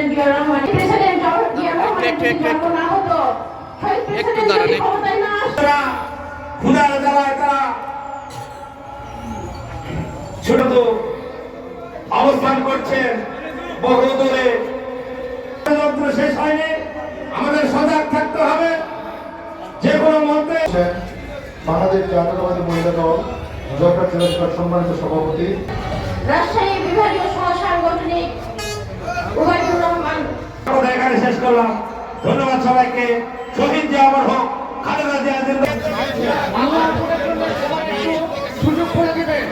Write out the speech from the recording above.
President Rahman. President Rahman না হতো একটু দাঁড়ান, জ্বালায় তারা ছোট তো অবস্থান করছেন বহু দূরে যন্ত্র শেষ হয়নি আমাদের সজাগ থাকতে হবে। যে কোনো মন্ত্রে বাংলাদেশ জাতীয়তাবাদী মহিলা দল সম্মানিত সভাপতি। রাজশাহী বিভাগীয় এখানে শেষ করলাম ধন্যবাদ সবাইকে শহীদ যে আমার হোক, খালেদা জিয়া জিন্দাবাদ। সুযোগ করে দিবেন